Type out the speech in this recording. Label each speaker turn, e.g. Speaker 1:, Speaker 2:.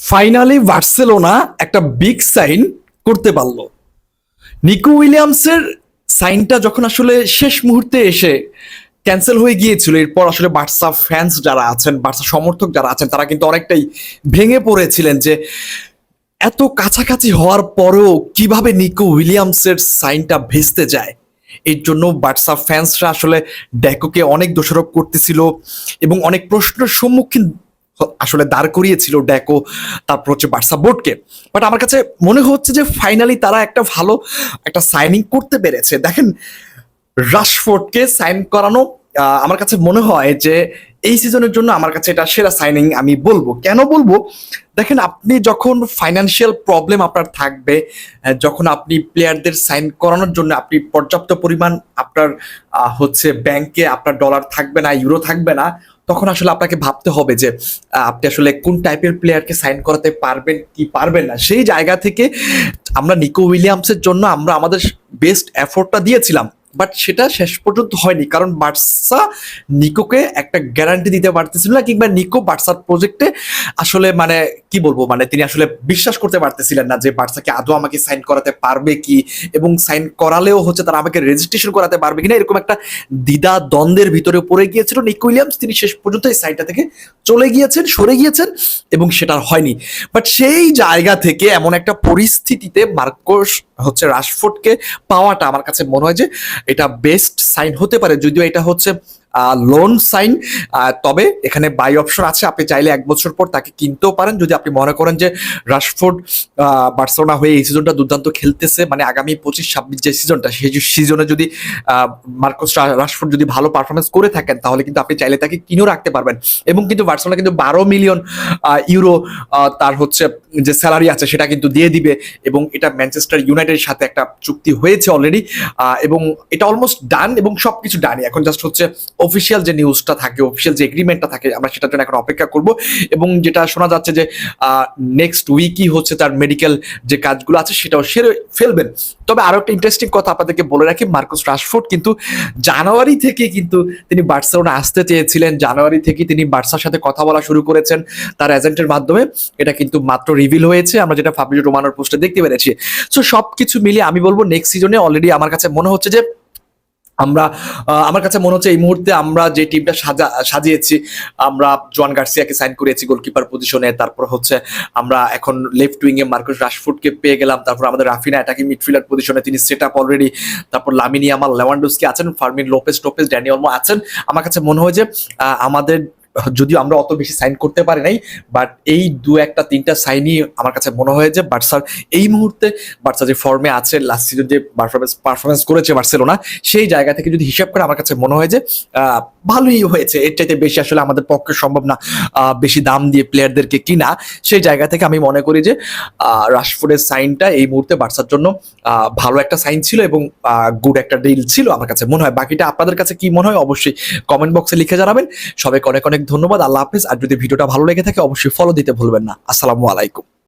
Speaker 1: Finally Barcelona একটা big sign করতে পারল। নিকো উইলিয়ামসের সাইনটা যখন আসলে শেষ মুহূর্তে এসে ক্যান্সেল হয়ে গিয়েছিল, এরপর আসলে বার্সা ফ্যান্স যারা আছেন বার্সা সমর্থক যারা আছেন, তারা কিন্তু অনেকটাই ভেঙে পড়েছিলেন যে এত কাছাকাছি হওয়ার পরেও কীভাবে নিকো উইলিয়ামসের সাইনটা ভেস্তে যায়? এর জন্য বার্সা ফ্যান্সরা আসলে ড্যাকোকে অনেক দোষারোপ করতেছিল এবং অনেক প্রশ্নের সম্মুখীন আসলে দাঁড় করিয়েছিল ড্যাকো তারপর হচ্ছে বার্সা বোর্ডকে। বাট আমার কাছে মনে হচ্ছে যে ফাইনালি তারা একটা ভালো একটা সাইনিং করতে পেরেছে। দেখেন, রাশফোর্ডকে সাইন করানো আমার কাছে মনে হয় যে এই সিজনের জন্য আমার কাছে এটা সেরা সাইনিং আমি বলব। কেন বলব? দেখেন, আপনি যখন ফাইনান্সিয়াল প্রবলেম আপনার থাকবে যখন আপনি প্লেয়ারদের সাইন করানোর জন্য আপনি পর্যাপ্ত পরিমাণ আপনার হচ্ছে ব্যাংকে আপনার ডলার থাকবে না ইউরো থাকবে না, তখন আসলে আপনাকে ভাবতে হবে যে আপনি আসলে কোন টাইপের প্লেয়ারকে সাইন করাতে পারবেন, কি পারবেন না। সেই জায়গা থেকে আমরা নিকো উইলিয়ামসের জন্য আমরা আমাদের বেস্ট এফোর্টটা দিয়েছিলাম। বাট সেটা শেষ পর্যন্ত হয়নি। কারণ বার্সা নিকোকে একটা গ্যারান্টি দিতে পারতেছিল না কিংবা নিকো বার্সার প্রজেক্টে আসলে মানে কি বলব মানে তিনি আসলে বিশ্বাস করতে পারতেছিলেন না যে বার্সাকে আদৌ আমাকে সাইন করাতে পারবে কি এবং সাইন করালেও হচ্ছে তারা আমাকে রেজিস্ট্রেশন করাতে পারবে কিনা এরকম একটা দ্বিধা দ্বন্দ্বের ভিতরে পড়ে গিয়েছিল। নিকো উইলিয়ামস, তিনি শেষ পর্যন্ত এই সাইনটা থেকে চলে গিয়েছেন, সরে গিয়েছেন এবং সেটা হয়নি। বাট সেই জায়গা থেকে এমন একটা পরিস্থিতিতে মার্কোস হচ্ছে রাশফোর্ডকে পাওয়াটা আমার কাছে মনে হয় যে এটা বেস্ট সাইন হতে পারে। যদিও এটা হচ্ছে লোন সাইন তবে এখানে বাই অপশন আছে। আপনি চাইলে এক বছর পর তাকে কিনতেও পারেন। যদি আপনি মনে করেন যে রাশফোর্ড বার্সেলোনা হয়ে এই সিজনটা দুর্দান্ত খেলতেছে মানে আগামী পঁচিশ, ছাব্বিশ যে সিজনটা সেই সিজনে যদি মার্কোস রাশফোর্ড যদি ভালো পারফরমেন্স করে থাকেন, তাহলে কিন্তু আপনি চাইলে তাকে কিনেও রাখতে পারবেন। এবং কিন্তু বার্সেলোনা কিন্তু বারো মিলিয়ন ইউরো তার হচ্ছে যে স্যালারি আছে, সেটা কিন্তু দিয়ে দিবে। এবং এটা ম্যানচেস্টার ইউনাইটেডের সাথে একটা চুক্তি হয়েছে অলরেডি এবং এটা অলমোস্ট ডান এবং সবকিছু ডানই এখন জাস্ট হচ্ছে অফিসিয়াল যে নিউজটা থাকে অফিসিয়াল যে এগ্রিমেন্টটা থাকে, আমরা সেটার জন্য এখন অপেক্ষা করব। এবং যেটা শোনা যাচ্ছে যে নেক্সট উইকই হচ্ছে তার মেডিকেল যে কাজগুলো আছে, সেটাও সেরে ফেলবেন। তবে আরও একটা ইন্টারেস্টিং কথা আপনাদেরকে বলে রাখি, মার্কোস রাশফোর্ড কিন্তু জানুয়ারি থেকে কিন্তু তিনি বার্সেলোনা আসতে চেয়েছিলেন। জানুয়ারি থেকে তিনি বার্সার সাথে কথা বলা শুরু করেছেন তার এজেন্টের মাধ্যমে। এটা কিন্তু মাত্র রিভিল হয়েছে, আমরা যেটা ফাবিজো রোমানোর পোস্টে দেখতে পেরেছি। সো সবকিছু মিলিয়ে আমি বলব নেক্সট সিজনে অলরেডি আমার কাছে মনে হচ্ছে যে আমরা আমার কাছে মনে হচ্ছে এই মুহূর্তে আমরা যে টিমটা সাজা, সাজিয়েছি, আমরা জোয়ান গার্সিয়াকে সাইন করেছি গোলকিপার পজিশনে তারপর হচ্ছে আমরা এখন লেফট উইং এ মার্কুস রাশফুটকে পেয়ে গেলাম। তারপর আমাদের রাফিনা অ্যাটাকিং মিডফিল্ডার পজিশনে তিনি সেট আপ অলরেডি তারপর লামিনি আমার লেওয়ান্ডোসকি আছেন, ফার্মিন লোপেস টোপেস ড্যানিয়লমো আছেন। আমার কাছে মনে হয় যে আমাদের যদিও আমরা অত বেশি সাইন করতে পারি নাই বাট এই দু একটা, তিনটা সাইনই আমার কাছে মনে হয় যে বার্সার এই মুহূর্তে বার্সা যে ফর্মে আছে লাস্ট সিজন যে পারফরমেন্স পারফরমেন্স করেছে বার্সেলোনা সেই জায়গা থেকে যদি হিসাব করে আমার কাছে মনে হয় যে ভালোই হয়েছে। এর চাইতে বেশি আসলে আমাদের পক্ষে সম্ভব না বেশি দাম দিয়ে প্লেয়ারদেরকে কিনা। সেই জায়গা থেকে আমি মনে করি যে রাশফোর্ডের সাইনটা এই মুহূর্তে বার্সার জন্য ভালো একটা সাইন ছিল এবং গুড একটা ডিল ছিল আমার কাছে। মনে হয় বাকিটা আপনাদের কাছে কি মনে হয় অবশ্যই কমেন্ট বক্সে লিখে জানাবেন। সবাইকে অনেক অনেক ধন্যবাদ। আল্লাহ হাফিজ। আর যদি ভিডিওটা ভালো লেগে থাকে, অবশ্যই ফলো দিতে ভুলবেন না। আসসালামু আলাইকুম।